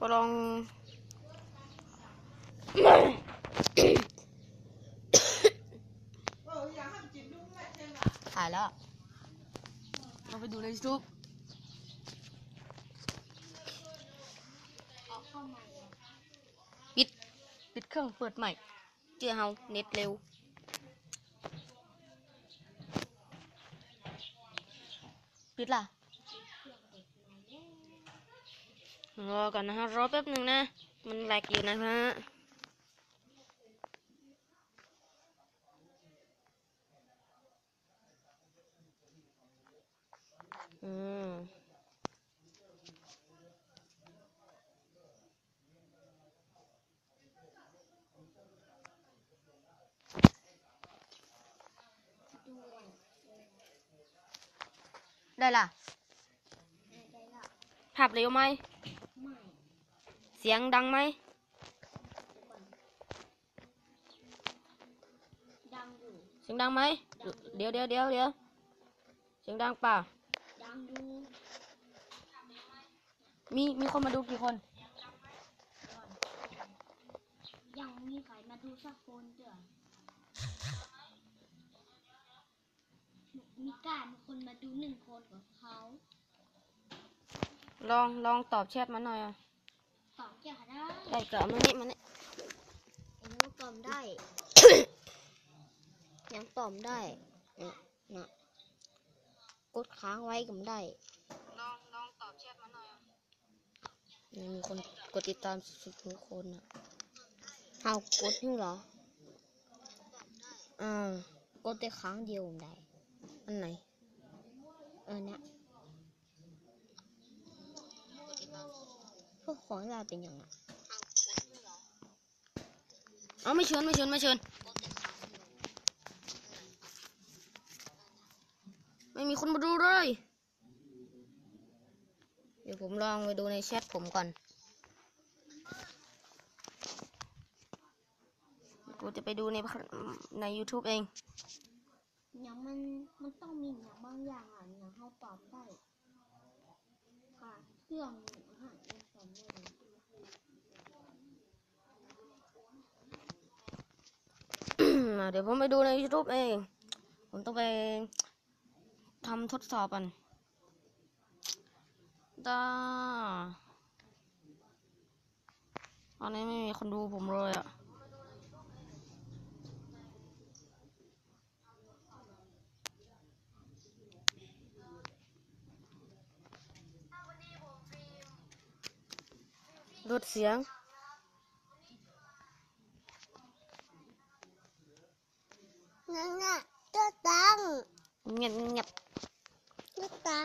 ก็ลองถ่ายแล้ว เราไปดูใน YouTube ปิด ปิดเครื่องเปิดใหม่ เจอเฮาเน็ตเร็วปิดล่ะ รอก่อนนะฮะ รอแป๊บหนึ่งนะ มันแหลกอยู่นะฮะอืมได้ล่ะ ภาพเร็วไหม เสียงดังไหม ดังอยู่ เสียงดังไหม เดี๋ยวเดี๋ยวเดี๋ยวเดี๋ยวเสียงดังเปล่าดังอยู่มีมีคนมาดูกี่คน ยังมีใครมาดูสักคนเด้อมีการมีคนมาดูหนึ่งคนกับเขา ลองลองตอบแชทมาหน่อยอะตอบจะ ได้ได้กะมานี่มานี่โอ้ตอบได้ ยังตอบได้นะนะกดค้างไว้ก็ไม่ได้ลองลองตอบแชทมาหน่อยมีคนกดติดตามสิบหกคนอะเอากดนี่เหรออ่ากดได้ครั้งเดียวผมได้ อันไหน เออเนี่ยพวกของเราเป็นอย่างไร เอาไม่เชิญไม่เชิญไม่เชิญไม่มีคนมาดูเลย เดี๋ยวผมลองไปดูในแชทผมก่อนกูจะไปดูในใน YouTube เองอย่างมันมันต้องมีอย่างบางอย่างอะอย่างเขาตอบได้ค่ะเครื่องอาหารยังตอบไม่ได้ อะ เดี๋ยวผมไปดูใน YouTube เอง ผมต้องไปทำทดสอบกันตาตอนนี้ไม่มีคนดูผมเลยอะลดเสียง นั่นน่ะตัวตังเงียบเงียบตั